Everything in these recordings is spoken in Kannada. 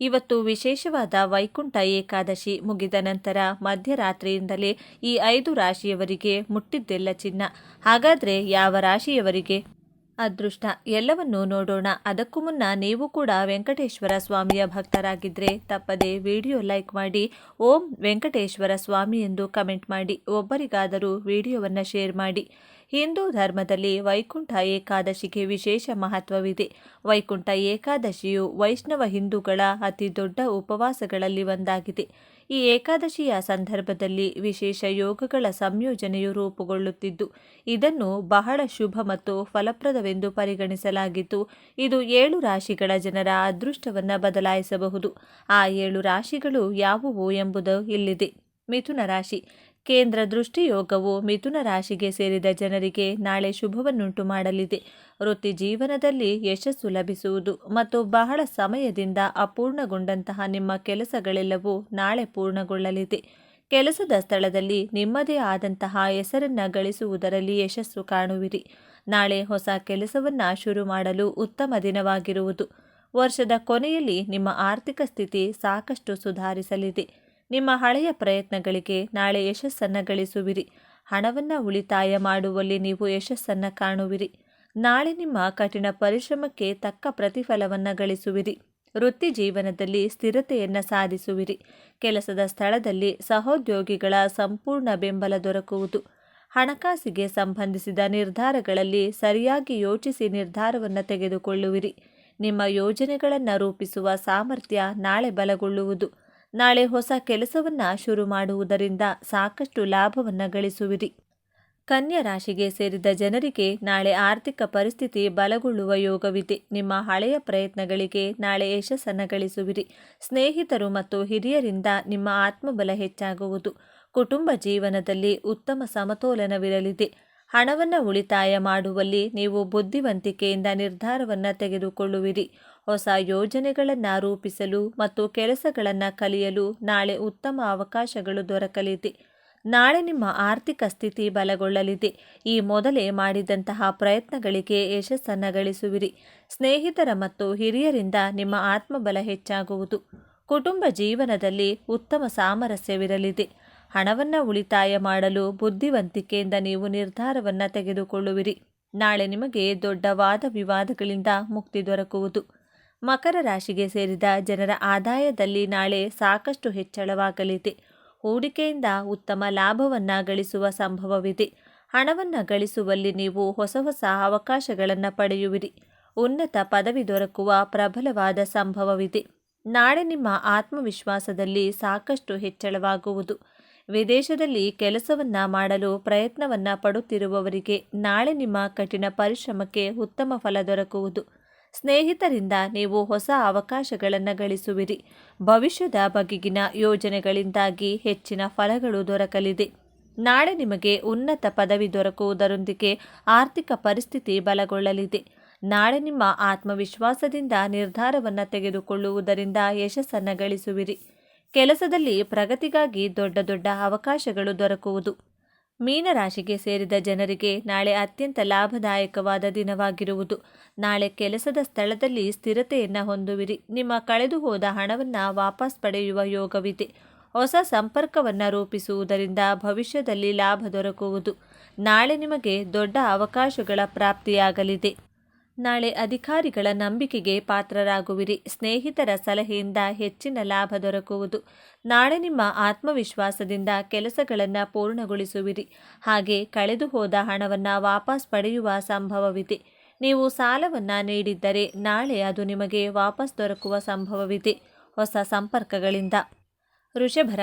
ಇವತ್ತು ವಿಶೇಷವಾದ ವೈಕುಂಠ ಏಕಾದಶಿ ಮುಗಿದ ನಂತರ ಮಧ್ಯರಾತ್ರಿಯಿಂದಲೇ ಈ ಐದು ರಾಶಿಯವರಿಗೆ ಮುಟ್ಟಿದ್ದೆಲ್ಲ ಚಿನ್ನ. ಹಾಗಾದರೆ ಯಾವ ರಾಶಿಯವರಿಗೆ? ಅದೃಷ್ಟ. ಎಲ್ಲವನ್ನೂ ನೋಡೋಣ. ಅದಕ್ಕೂ ಮುನ್ನ ನೀವು ಕೂಡ ವೆಂಕಟೇಶ್ವರ ಸ್ವಾಮಿಯ ಭಕ್ತರಾಗಿದ್ದರೆ ತಪ್ಪದೆ ವಿಡಿಯೋ ಲೈಕ್ ಮಾಡಿ. ಓಂ ವೆಂಕಟೇಶ್ವರ ಸ್ವಾಮಿ ಎಂದು ಕಮೆಂಟ್ ಮಾಡಿ. ಒಬ್ಬರಿಗಾದರೂ ವಿಡಿಯೋವನ್ನು ಶೇರ್ ಮಾಡಿ. ಹಿಂದೂ ಧರ್ಮದಲ್ಲಿ ವೈಕುಂಠ ಏಕಾದಶಿಗೆ ವಿಶೇಷ ಮಹತ್ವವಿದೆ. ವೈಕುಂಠ ಏಕಾದಶಿಯು ವೈಷ್ಣವ ಹಿಂದೂಗಳ ಅತಿ ದೊಡ್ಡ ಉಪವಾಸಗಳಲ್ಲಿ ಒಂದಾಗಿದೆ. ಈ ಏಕಾದಶಿಯ ಸಂದರ್ಭದಲ್ಲಿ ವಿಶೇಷ ಯೋಗಗಳ ಸಂಯೋಜನೆಯು ರೂಪುಗೊಳ್ಳುತ್ತಿದ್ದು, ಇದನ್ನು ಬಹಳ ಶುಭ ಮತ್ತು ಫಲಪ್ರದವೆಂದು ಪರಿಗಣಿಸಲಾಗಿತ್ತು. ಇದು ಏಳು ರಾಶಿಗಳ ಜನರ ಅದೃಷ್ಟವನ್ನು ಬದಲಾಯಿಸಬಹುದು. ಆ ಏಳು ರಾಶಿಗಳು ಯಾವುವು ಎಂಬುದು ಇಲ್ಲಿದೆ. ಮಿಥುನ ರಾಶಿ. ಕೇಂದ್ರ ದೃಷ್ಟಿಯೋಗವು ಮಿಥುನ ರಾಶಿಗೆ ಸೇರಿದ ಜನರಿಗೆ ನಾಳೆ ಶುಭವನ್ನುಂಟು ಮಾಡಲಿದೆ. ವೃತ್ತಿ ಜೀವನದಲ್ಲಿ ಯಶಸ್ಸು ಲಭಿಸುವುದು ಮತ್ತು ಬಹಳ ಸಮಯದಿಂದ ಅಪೂರ್ಣಗೊಂಡಂತಹ ನಿಮ್ಮ ಕೆಲಸಗಳೆಲ್ಲವೂ ನಾಳೆ ಪೂರ್ಣಗೊಳ್ಳಲಿದೆ. ಕೆಲಸದ ಸ್ಥಳದಲ್ಲಿ ನಿಮ್ಮದೇ ಆದಂತಹ ಹೆಸರನ್ನು ಗಳಿಸುವುದರಲ್ಲಿ ಯಶಸ್ಸು ಕಾಣುವಿರಿ. ನಾಳೆ ಹೊಸ ಕೆಲಸವನ್ನು ಶುರು ಮಾಡಲು ಉತ್ತಮ ದಿನವಾಗಿರುವುದು. ವರ್ಷದ ಕೊನೆಯಲ್ಲಿ ನಿಮ್ಮ ಆರ್ಥಿಕ ಸ್ಥಿತಿ ಸಾಕಷ್ಟು ಸುಧಾರಿಸಲಿದೆ. ನಿಮ್ಮ ಹಳೆಯ ಪ್ರಯತ್ನಗಳಿಗೆ ನಾಳೆ ಯಶಸ್ಸನ್ನು ಗಳಿಸುವಿರಿ. ಹಣವನ್ನು ಉಳಿತಾಯ ಮಾಡುವಲ್ಲಿ ನೀವು ಯಶಸ್ಸನ್ನು ಕಾಣುವಿರಿ. ನಾಳೆ ನಿಮ್ಮ ಕಠಿಣ ಪರಿಶ್ರಮಕ್ಕೆ ತಕ್ಕ ಪ್ರತಿಫಲವನ್ನು ಗಳಿಸುವಿರಿ. ವೃತ್ತಿ ಜೀವನದಲ್ಲಿ ಸ್ಥಿರತೆಯನ್ನು ಸಾಧಿಸುವಿರಿ. ಕೆಲಸದ ಸ್ಥಳದಲ್ಲಿ ಸಹೋದ್ಯೋಗಿಗಳ ಸಂಪೂರ್ಣ ಬೆಂಬಲ ದೊರಕುವುದು. ಹಣಕಾಸಿಗೆ ಸಂಬಂಧಿಸಿದ ನಿರ್ಧಾರಗಳಲ್ಲಿ ಸರಿಯಾಗಿ ಯೋಚಿಸಿ ನಿರ್ಧಾರವನ್ನು ತೆಗೆದುಕೊಳ್ಳುವಿರಿ. ನಿಮ್ಮ ಯೋಜನೆಗಳನ್ನು ರೂಪಿಸುವ ಸಾಮರ್ಥ್ಯ ನಾಳೆ ಬಲಗೊಳ್ಳುವುದು. ನಾಳೆ ಹೊಸ ಕೆಲಸವನ್ನು ಶುರು ಮಾಡುವುದರಿಂದ ಸಾಕಷ್ಟು ಲಾಭವನ್ನು ಗಳಿಸುವಿರಿ. ಕನ್ಯಾ ರಾಶಿಗೆ ಸೇರಿದ ಜನರಿಗೆ ನಾಳೆ ಆರ್ಥಿಕ ಪರಿಸ್ಥಿತಿ ಬಲಗೊಳ್ಳುವ ಯೋಗವಿದೆ. ನಿಮ್ಮ ಹಳೆಯ ಪ್ರಯತ್ನಗಳಿಗೆ ನಾಳೆ ಯಶಸ್ಸನ್ನು ಗಳಿಸುವಿರಿ. ಸ್ನೇಹಿತರು ಮತ್ತು ಹಿರಿಯರಿಂದ ನಿಮ್ಮ ಆತ್ಮಬಲ ಹೆಚ್ಚಾಗುವುದು. ಕುಟುಂಬ ಜೀವನದಲ್ಲಿ ಉತ್ತಮ ಸಮತೋಲನವಿರಲಿದೆ. ಹಣವನ್ನು ಉಳಿತಾಯ ಮಾಡುವಲ್ಲಿ ನೀವು ಬುದ್ಧಿವಂತಿಕೆಯಿಂದ ನಿರ್ಧಾರವನ್ನು ತೆಗೆದುಕೊಳ್ಳುವಿರಿ. ಹೊಸ ಯೋಜನೆಗಳನ್ನು ರೂಪಿಸಲು ಮತ್ತು ಕೆಲಸಗಳನ್ನು ಕಲಿಯಲು ನಾಳೆ ಉತ್ತಮ ಅವಕಾಶಗಳು ದೊರಕಲಿದೆ. ನಾಳೆ ನಿಮ್ಮ ಆರ್ಥಿಕ ಸ್ಥಿತಿ ಬಲಗೊಳ್ಳಲಿದೆ. ಈ ಮೊದಲೇ ಮಾಡಿದಂತಹ ಪ್ರಯತ್ನಗಳಿಗೆ ಯಶಸ್ಸನ್ನು ಗಳಿಸುವಿರಿ. ಸ್ನೇಹಿತರ ಮತ್ತು ಹಿರಿಯರಿಂದ ನಿಮ್ಮ ಆತ್ಮಬಲ ಹೆಚ್ಚಾಗುವುದು. ಕುಟುಂಬ ಜೀವನದಲ್ಲಿ ಉತ್ತಮ ಸಾಮರಸ್ಯವಿರಲಿದೆ. ಹಣವನ್ನು ಉಳಿತಾಯ ಮಾಡಲು ಬುದ್ಧಿವಂತಿಕೆಯಿಂದ ನೀವು ನಿರ್ಧಾರವನ್ನು ತೆಗೆದುಕೊಳ್ಳುವಿರಿ. ನಾಳೆ ನಿಮಗೆ ದೊಡ್ಡ ವಾದ ವಿವಾದಗಳಿಂದ ಮುಕ್ತಿ ದೊರಕುವುದು. ಮಕರ ರಾಶಿಗೆ ಸೇರಿದ ಜನರ ಆದಾಯದಲ್ಲಿ ನಾಳೆ ಸಾಕಷ್ಟು ಹೆಚ್ಚಳವಾಗಲಿದೆ. ಹೂಡಿಕೆಯಿಂದ ಉತ್ತಮ ಲಾಭವನ್ನು ಗಳಿಸುವ ಸಂಭವವಿದೆ. ಹಣವನ್ನು ಗಳಿಸುವಲ್ಲಿ ನೀವು ಹೊಸ ಹೊಸ ಅವಕಾಶಗಳನ್ನು ಪಡೆಯುವಿರಿ. ಉನ್ನತ ಪದವಿ ದೊರಕುವ ಪ್ರಬಲವಾದ ಸಂಭವವಿದೆ. ನಾಳೆ ನಿಮ್ಮ ಆತ್ಮವಿಶ್ವಾಸದಲ್ಲಿ ಸಾಕಷ್ಟು ಹೆಚ್ಚಳವಾಗುವುದು. ವಿದೇಶದಲ್ಲಿ ಕೆಲಸವನ್ನು ಮಾಡಲು ಪ್ರಯತ್ನವನ್ನು ಪಡುತ್ತಿರುವವರಿಗೆ ನಾಳೆ ನಿಮ್ಮ ಕಠಿಣ ಪರಿಶ್ರಮಕ್ಕೆ ಉತ್ತಮ ಫಲ ದೊರಕುವುದು. ಸ್ನೇಹಿತರಿಂದ ನೀವು ಹೊಸ ಅವಕಾಶಗಳನ್ನು ಗಳಿಸುವಿರಿ. ಭವಿಷ್ಯದ ಬಗೆಗಿನ ಯೋಜನೆಗಳಿಂದಾಗಿ ಹೆಚ್ಚಿನ ಫಲಗಳು ದೊರಕಲಿದೆ. ನಾಳೆ ನಿಮಗೆ ಉನ್ನತ ಪದವಿ ದೊರಕುವುದರೊಂದಿಗೆ ಆರ್ಥಿಕ ಪರಿಸ್ಥಿತಿ ಬಲಗೊಳ್ಳಲಿದೆ. ನಾಳೆ ನಿಮ್ಮ ಆತ್ಮವಿಶ್ವಾಸದಿಂದ ನಿರ್ಧಾರವನ್ನು ತೆಗೆದುಕೊಳ್ಳುವುದರಿಂದ ಯಶಸ್ಸನ್ನು ಗಳಿಸುವಿರಿ. ಕೆಲಸದಲ್ಲಿ ಪ್ರಗತಿಗಾಗಿ ದೊಡ್ಡ ದೊಡ್ಡ ಅವಕಾಶಗಳು ದೊರಕುವುದು. ಮೀನರಾಶಿಗೆ ಸೇರಿದ ಜನರಿಗೆ ನಾಳೆ ಅತ್ಯಂತ ಲಾಭದಾಯಕವಾದ ದಿನವಾಗಿರುವುದು. ನಾಳೆ ಕೆಲಸದ ಸ್ಥಳದಲ್ಲಿ ಸ್ಥಿರತೆಯನ್ನು ಹೊಂದುವಿರಿ. ನಿಮ್ಮ ಕಳೆದು ಹೋದ ಹಣವನ್ನು ವಾಪಸ್ ಪಡೆಯುವ ಯೋಗವಿದೆ. ಹೊಸ ಸಂಪರ್ಕವನ್ನು ರೂಪಿಸುವುದರಿಂದ ಭವಿಷ್ಯದಲ್ಲಿ ಲಾಭ ದೊರಕುವುದು. ನಾಳೆ ನಿಮಗೆ ದೊಡ್ಡ ಅವಕಾಶಗಳ ಪ್ರಾಪ್ತಿಯಾಗಲಿದೆ. ನಾಳೆ ಅಧಿಕಾರಿಗಳ ನಂಬಿಕೆಗೆ ಪಾತ್ರರಾಗುವಿರಿ. ಸ್ನೇಹಿತರ ಸಲಹೆಯಿಂದ ಹೆಚ್ಚಿನ ಲಾಭ ದೊರಕುವುದು. ನಾಳೆ ನಿಮ್ಮ ಆತ್ಮವಿಶ್ವಾಸದಿಂದ ಕೆಲಸಗಳನ್ನು ಪೂರ್ಣಗೊಳಿಸುವಿರಿ. ಹಾಗೆ ಕಳೆದು ಹೋದ ಹಣವನ್ನು ವಾಪಸ್ ಪಡೆಯುವ ಸಂಭವವಿದೆ. ನೀವು ಸಾಲವನ್ನು ನೀಡಿದ್ದರೆ ನಾಳೆ ಅದು ನಿಮಗೆ ವಾಪಸ್ ದೊರಕುವ ಸಂಭವವಿದೆ. ಹೊಸ ಸಂಪರ್ಕಗಳಿಂದ. ವೃಷಭ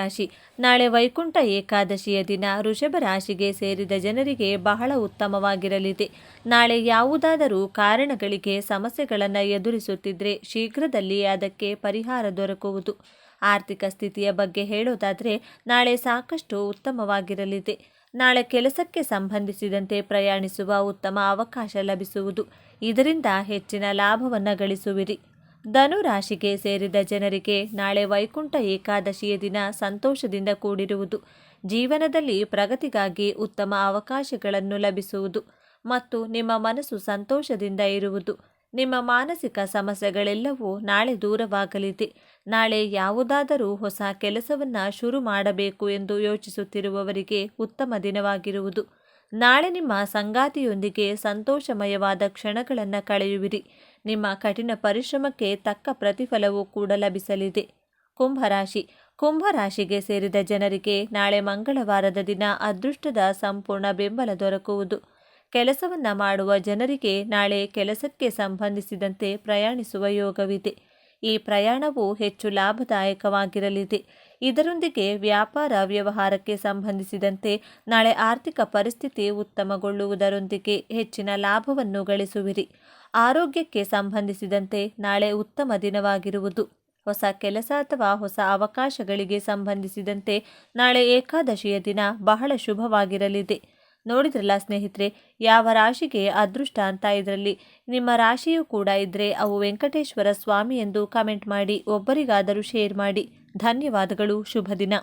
ನಾಳೆ ವೈಕುಂಠ ಏಕಾದಶಿಯ ದಿನ ವೃಷಭ ರಾಶಿಗೆ ಸೇರಿದ ಜನರಿಗೆ ಬಹಳ ಉತ್ತಮವಾಗಿರಲಿದೆ. ನಾಳೆ ಯಾವುದಾದರೂ ಕಾರಣಗಳಿಗೆ ಸಮಸ್ಯೆಗಳನ್ನು ಎದುರಿಸುತ್ತಿದ್ದರೆ ಶೀಘ್ರದಲ್ಲಿ ಅದಕ್ಕೆ ಪರಿಹಾರ ದೊರಕುವುದು. ಆರ್ಥಿಕ ಸ್ಥಿತಿಯ ಬಗ್ಗೆ ಹೇಳೋದಾದರೆ ನಾಳೆ ಸಾಕಷ್ಟು ಉತ್ತಮವಾಗಿರಲಿದೆ. ನಾಳೆ ಕೆಲಸಕ್ಕೆ ಸಂಬಂಧಿಸಿದಂತೆ ಪ್ರಯಾಣಿಸುವ ಉತ್ತಮ ಅವಕಾಶ ಲಭಿಸುವುದು. ಇದರಿಂದ ಹೆಚ್ಚಿನ ಲಾಭವನ್ನು ಗಳಿಸುವಿರಿ. ಧನು ರಾಶಿಗೆ ಸೇರಿದ ಜನರಿಗೆ ನಾಳೆ ವೈಕುಂಠ ಏಕಾದಶಿಯ ದಿನ ಸಂತೋಷದಿಂದ ಕೂಡಿರುವುದು. ಜೀವನದಲ್ಲಿ ಪ್ರಗತಿಗಾಗಿ ಉತ್ತಮ ಅವಕಾಶಗಳನ್ನು ಲಭಿಸುವುದು ಮತ್ತು ನಿಮ್ಮ ಮನಸ್ಸು ಸಂತೋಷದಿಂದ ಇರುವುದು. ನಿಮ್ಮ ಮಾನಸಿಕ ಸಮಸ್ಯೆಗಳೆಲ್ಲವೂ ನಾಳೆ ದೂರವಾಗಲಿದೆ. ನಾಳೆ ಯಾವುದಾದರೂ ಹೊಸ ಕೆಲಸವನ್ನು ಶುರು ಮಾಡಬೇಕು ಎಂದು ಯೋಚಿಸುತ್ತಿರುವವರಿಗೆ ಉತ್ತಮ ದಿನವಾಗಿರುವುದು. ನಾಳೆ ನಿಮ್ಮ ಸಂಗಾತಿಯೊಂದಿಗೆ ಸಂತೋಷಮಯವಾದ ಕ್ಷಣಗಳನ್ನು ಕಳೆಯುವಿರಿ. ನಿಮ್ಮ ಕಠಿಣ ಪರಿಶ್ರಮಕ್ಕೆ ತಕ್ಕ ಪ್ರತಿಫಲವೂ ಕೂಡ ಲಭಿಸಲಿದೆ. ಕುಂಭರಾಶಿ. ಕುಂಭರಾಶಿಗೆ ಸೇರಿದ ಜನರಿಗೆ ನಾಳೆ ಮಂಗಳವಾರದ ದಿನ ಅದೃಷ್ಟದ ಸಂಪೂರ್ಣ ಬೆಂಬಲ ದೊರಕುವುದು. ಕೆಲಸವನ್ನು ಮಾಡುವ ಜನರಿಗೆ ನಾಳೆ ಕೆಲಸಕ್ಕೆ ಸಂಬಂಧಿಸಿದಂತೆ ಪ್ರಯಾಣಿಸುವ ಯೋಗವಿದೆ. ಈ ಪ್ರಯಾಣವು ಹೆಚ್ಚು ಲಾಭದಾಯಕವಾಗಿರಲಿದೆ. ಇದರೊಂದಿಗೆ ವ್ಯಾಪಾರ ವ್ಯವಹಾರಕ್ಕೆ ಸಂಬಂಧಿಸಿದಂತೆ ನಾಳೆ ಆರ್ಥಿಕ ಪರಿಸ್ಥಿತಿ ಉತ್ತಮಗೊಳ್ಳುವುದರೊಂದಿಗೆ ಹೆಚ್ಚಿನ ಲಾಭವನ್ನು ಗಳಿಸುವಿರಿ. ಆರೋಗ್ಯಕ್ಕೆ ಸಂಬಂಧಿಸಿದಂತೆ ನಾಳೆ ಉತ್ತಮ ದಿನವಾಗಿರುವುದು. ಹೊಸ ಕೆಲಸ ಅಥವಾ ಹೊಸ ಅವಕಾಶಗಳಿಗೆ ಸಂಬಂಧಿಸಿದಂತೆ ನಾಳೆ ಏಕಾದಶಿಯ ದಿನ ಬಹಳ ಶುಭವಾಗಿರಲಿದೆ. ನೋಡಿದ್ರಲ್ಲ ಸ್ನೇಹಿತರೆ, ಯಾವ ರಾಶಿಗೆ ಅದೃಷ್ಟ ಅಂತ ಇದರಲ್ಲಿ? ನಿಮ್ಮ ರಾಶಿಯೂ ಕೂಡ ಇದ್ದರೆ ಅವು ವೆಂಕಟೇಶ್ವರ ಸ್ವಾಮಿ ಎಂದು ಕಮೆಂಟ್ ಮಾಡಿ, ಒಬ್ಬರಿಗಾದರೂ ಶೇರ್ ಮಾಡಿ. ಧನ್ಯವಾದಗಳು ಶುಭ ದಿನ